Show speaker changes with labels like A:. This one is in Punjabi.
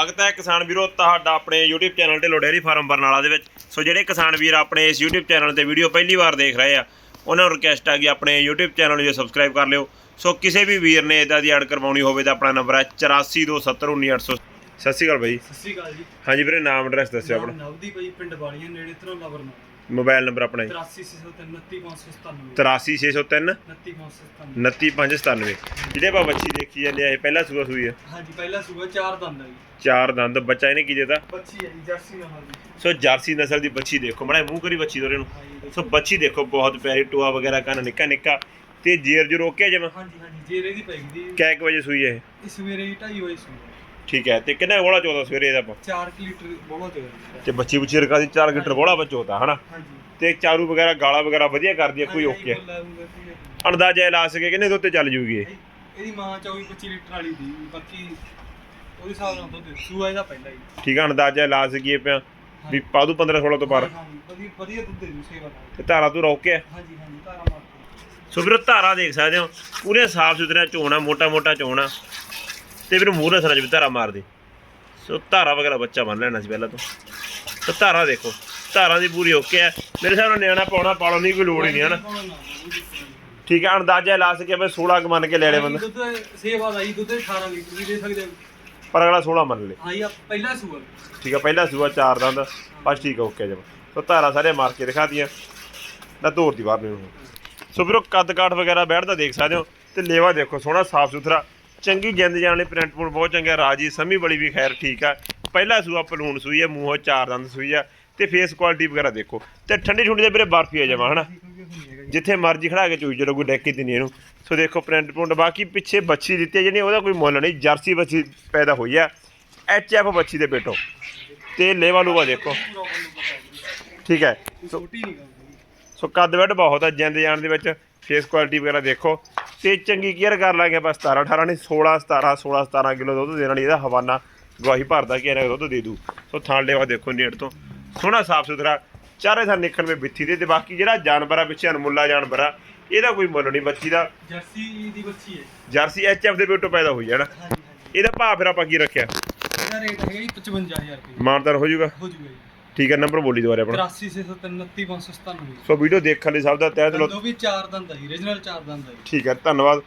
A: ਸਵਾਗਤ ਹੈ ਕਿਸਾਨ ਵੀਰੋ ਤੁਹਾਡਾ ਆਪਣੇ YouTube channel Dhillon dairy farm Barnala ਦੇ ਵਿੱਚ। ਸੋ ਜਿਹੜੇ ਕਿਸਾਨ ਵੀਰ ਆਪਣੇ ਇਸ YouTube ਚੈਨਲ ਤੇ ਵੀਡੀਓ ਪਹਿਲੀ ਵਾਰ ਦੇਖ ਰਹੇ ਆ ਉਹਨਾਂ ਨੂੰ ਰਿਕਵੈਸਟ ਆ ਕਿ ਆਪਣੇ YouTube ਚੈਨਲ ਨੂੰ ਸਬਸਕ੍ਰਾਈਬ ਕਰ ਲਿਓ। ਸੋ ਕਿਸੇ ਵੀ ਵੀਰ ਨੇ ਇਦਾਂ ਦੀ ਐਡ ਕਰਵਾਉਣੀ ਹੋਵੇ ਤਾਂ ਆਪਣਾ ਨੰਬਰ ਹੈ 8427191800 ਸਤਿ ਸ਼੍ਰੀ ਅਕਾਲ ਬਾਈ।
B: ਸਤਿ ਸ਼੍ਰੀ ਅਕਾਲ ਜੀ।
A: ਹਾਂਜੀ ਵੀਰੇ ਨਾਮ ਐਡਰੈਸ ਦੱਸਿਓ ਆਪਣਾ।
B: ਨਵਦੀਪ ਜੀ, ਪਿੰਡ ਵਾਲੀਆਂ ਨੇੜੇ ਧਰੋਲਾ ਵਰਮਾ
A: ਮੋਬਾਈਲ ਨੰਬਰ ਆਪਣਾ ਜੀ
B: 8369399597
A: 83603
B: 29597
A: 29597 ਜਿਹੜੇ ਆਪਾਂ ਬੱਚੀ ਦੇਖੀ ਜਾਂਦੇ ਆ ਇਹ ਪਹਿਲਾ ਸੂਆ ਸੂਈ ਹੈ
B: ਹਾਂਜੀ ਪਹਿਲਾ ਸੂਆ ਚਾਰ ਦੰਦ ਹੈ ਜੀ।
A: ਚਾਰ ਦੰਦ ਬੱਚਾ ਇਹਨੇ ਕੀ ਦਿੱਤਾ?
B: ਬੱਚੀ ਹੈ ਜੀ ਜਰਸੀ ਨਸਲ ਦੀ।
A: ਸੋ ਜਰਸੀ ਨਸਲ ਦੀ ਬੱਚੀ ਦੇਖੋ ਮੜਾ ਮੂੰਹ ਕਰੀ ਬੱਚੀ ਦੋਰੇ ਨੂੰ। ਸੋ ਬੱਚੀ ਦੇਖੋ ਬਹੁਤ ਪਿਆਰੀ ਟੋਆ ਵਗੈਰਾ ਕੰਨ ਨਿੱਕਾ ਨਿੱਕਾ। ਤੇ ਜੇਰ ਜੋ ਰੋਕਿਆ ਜਿਵੇਂ
B: ਹਾਂਜੀ ਹਾਂਜੀ ਜੇਰੇ ਦੀ ਪਈ ਦੀ।
A: ਕੈ ਕੁ ਵਜੇ ਸੂਈ ਹੈ ਇਹ?
B: ਸਵੇਰੇ ਹੀ ਢਾਈ ਵਜੇ ਸੂਆ
A: ਠੀਕ ਹੈ ਤੇ ਕਿੰਨਾ ਬੋਲਾ ਚੋਦਾ ਸਵੇਰੇ ਆਪਾਂ?
B: 4 ਲੀਟਰ ਬਹੁਤ ਹੋਇਆ
A: ਤੇ ਬੱਚੀ ਬੁੱਚੀ ਰਕਾ ਦੀ 4 ਲੀਟਰ ਬੋਲਾ ਬੱਚਾ ਹਨਾ? ਤੇ ਚਾਰੂ ਵਗੈਰਾ ਗਾਲਾ ਵਗੈਰਾ ਵਧੀਆ ਕਰਦੀ ਹੈ ਕੋਈ ਓਕੇ ਅੰਦਾਜ਼ਾ ਲਾ ਸਕੇ ਕਿੰਨੇ ਦੁੱਧ ਤੇ ਚੱਲ ਜੂਗੀ ਇਹ?
B: ਇਹਦੀ ਮਾਂ 24 25 ਲੀਟਰ ਵਾਲੀ ਦੀ ਬਾਕੀ ਉਹਦੇ ਹਿਸਾਬ ਨਾਲ ਦੁੱਧ ਸੂਆ ਇਹਦਾ ਪਹਿਲਾ ਹੀ।
A: ਠੀਕ ਆ ਅੰਦਾਜ਼ਾ ਲਾ ਸਕੀਏ ਪਿਆ ਵੀ ਪਾਦੂ 15 16 ਤੋਂ
B: ਹਾਂਜੀ, ਵਧੀਆ ਵਧੀਆ ਦੁੱਧ ਦੇ ਦੂ ਸੇਵਾ
A: ਤੇ ਧਾਰਾ ਤੂੰ ਰੋਕਿਆ
B: ਹਾਂਜੀ ਹਾਂਜੀ ਧਾਰਾ ਮਾਰ।
A: ਸੋ ਵੀਰੋ ਧਾਰਾ ਦੇਖ ਸਕਦੇ ਹੋ ਪੂਰੇ ਸਾਫ਼ ਸੁਥਰਾ ਝੋਣਾ ਮੋਟਾ ਮੋਟਾ ਝੋਣਾ ਤੇ ਵੀਰੋ ਮੂਹਰੇ ਸਰਾਂ ਵੀ ਧਾਰਾ ਮਾਰਦੀ। ਸੋ ਧਾਰਾ ਵਗੈਰਾ ਬੱਚਾ ਬੰਨ ਲੈਣਾ ਸੀ ਪਹਿਲਾਂ ਤੋਂ। ਤੇ ਧਾਰਾ ਦੇਖੋ ਧਾਰਾ ਦੀ ਪੂਰੀ ਓਕੇ ਹੈ ਮੇਰੇ ਹਿਸਾਬ ਨਾਲ ਨਿਆਣਾ ਪਾਉਣਾ ਪਾਲੋ ਨਹੀਂ ਕੋਈ ਲੋੜ ਹੀ ਨਹੀਂ ਹਨਾ। ਠੀਕ ਹੈ ਅੰਦਾਜ਼ਾ ਲਾ ਸਕੇ ਬਈ 16 ਕੁ ਮੰਨ ਕੇ ਲੈ ਲੈ ਬੰਦਾ।
B: ਦੁੱਧ ਸੇਵਾ ਦਾ ਜੀ ਦੁੱਧ 18 ਲੀਟਰ ਵੀ ਦੇ ਸਕਦੇ ਹੋ।
A: ਪਰ ਅਗਲਾ 16 ਮੰਨ ਲੇ
B: ਹਾਂ ਜੀ ਆਹ ਪਹਿਲਾ ਸੂਆ।
A: ਠੀਕ ਹੈ ਪਹਿਲਾ ਸੂਆ ਚਾਰ ਦੰਦ। ਬਸ ਠੀਕ ਓਕੇ ਜਮ ਸੋ ਧਾਰਾ ਸਾਰੇ ਮਾਰ ਕੇ ਦਿਖਾ ਦੀਆਂ ਨਾ ਦੌੜ ਦੀ ਬਾਹਰ ਨੂੰ। ਸੋ ਵੀਰੋ ਕੱਦ ਕਾਠ ਵਗੈਰਾ ਬੈਠਦਾ ਦੇਖ ਸਕਦੇ ਹੋ। ਤੇ ਲੇਵਾ ਦੇਖੋ ਸੋਹਣਾ ਸਾਫ਼ ਸੁਥਰਾ ਚੰਗੀ ਜਿੰਦ ਜਾਣ ਲਈ ਪ੍ਰਿੰਟ ਪੁਰ ਬਹੁਤ ਚੰਗਾ, ਰਾਜੀ, ਸਮੀ ਬੜੀ ਵੀ ਖੈਰ ਠੀਕ ਆ। ਪਹਿਲਾ ਸੂਆ ਪਲੂਣ ਸੂਈ ਆ, ਮੂੰਹੋਂ ਚਾਰ ਦੰਦ ਸੂਈ ਆ ਤੇ ਫੇਸ ਕੁਆਲਿਟੀ ਵਗੈਰਾ ਦੇਖੋ। ਤੇ ਠੰਡੀ ਠੁੰਡੀ ਦੇ ਵੀਰੇ ਬਰਫੀ ਆ ਜਮਾ, ਹਨਾ? ਜਿੱਥੇ ਮਰਜ਼ੀ ਖੜਾ ਕੇ ਚੂਈ ਚਲੋ ਕੋਈ ਡੈਕੀ ਤੇ ਨਹੀਂ ਇਹਨੂੰ। ਸੋ ਦੇਖੋ ਪ੍ਰਿੰਟ ਪੁੰਡ ਬਾਕੀ ਪਿੱਛੇ ਬੱਚੀ ਦਿੱਤੀ ਜਿਹੜੀ, ਉਹਦਾ ਕੋਈ ਮੁੱਲ ਨਹੀਂ, ਜਰਸੀ ਬੱਚੀ ਪੈਦਾ ਹੋਈ ਆ ਐਚ ਐਫ ਬੱਚੀ ਦੇ ਪੇਟੋਂ। ਤੇ ਲੇਵਾ ਲੂਵਾ ਦੇਖੋ। ਠੀਕ ਹੈ, ਸੋ ਸੋ ਕੱਦ ਵੱਡ ਬਹੁਤ ਆ, ਜਿੰਦ ਜਾਣ ਦੇ ਵਿੱਚ ਫੇਸ ਕੁਆਲਿਟੀ ਵਗੈਰਾ ਦੇਖੋ। ਤੇ ਚੰਗੀ ਕੇਅਰ ਕਰ ਲਾਂਗੇ ਬਸ 17 18 ਨਹੀਂ 16 17 16 17 ਕਿਲੋ ਦੁੱਧ ਦੇਣ ਵਾਲੀ ਇਹਦਾ ਹਵਾਨਾ ਗਵਾਹੀ ਭਰਦਾ ਕਿ ਇਹਨਾਂ ਦੁੱਧ ਦੇ ਦੂ। ਸੋ ਥਾਂ ਲੇਵਾ ਦੇਖੋ ਨੇੜ ਤੋਂ। ਸੋਹਣਾ ਸਾਫ਼ ਸੁਥਰਾ ਚਾਰੇ ਥਾਂ ਨਿਕਲ ਵਿੱਚ ਬਿੱਥੀ ਦੇ ਤੇ ਬਾਕੀ ਜਿਹੜਾ ਜਾਨਵਰ ਆ ਪਿੱਛੇ ਅਨਮੁੱਲਾ ਜਾਨਵਰ ਆ ਇਹਦਾ ਕੋਈ ਮੁੱਲ ਨਹੀਂ ਬੱਚੀ ਦਾ।
B: ਜਰਸੀ ਦੀ ਬੱਚੀ ਹੈ
A: ਜਰਸੀ ਐਚ ਐਫ ਦੇ ਪੇਟੋਂ ਪੈਦਾ ਹੋਈ ਹੈ ਨਾ। ਇਹਦਾ ਭਾਅ ਫਿਰ ਆਪਾਂ ਕੀ ਰੱਖਿਆ?
B: ਇਹਦਾ ਰੇਟ ਹੈਗਾ ਜੀ 55000 ਰੁਪਏ।
A: ਮਾਨਦਾਰ ਹੋ ਜਾਊਗਾ?
B: ਹੋ ਜੂਗਾ ਜੀ।
A: ਠੀਕ ਹੈ ਨੰਬਰ ਬੋਲੀ ਦੁਬਾਰੇ ਆਪਣਾ।
B: 83697
A: ਸੋ ਵੀਡੀਓ ਦੇਖਣ ਲਈ ਸਭ ਦਾ ਤਹਿ ਦਿਲੋਂ
B: ਦੰਦੋਂ ਵੀ ਚਾਰ ਦੰਦ ਹੈ ਰੀਜਨਲ ਚਾਰ ਦੰਦ ਹੈ
A: ਠੀਕ ਹੈ ਧੰਨਵਾਦ।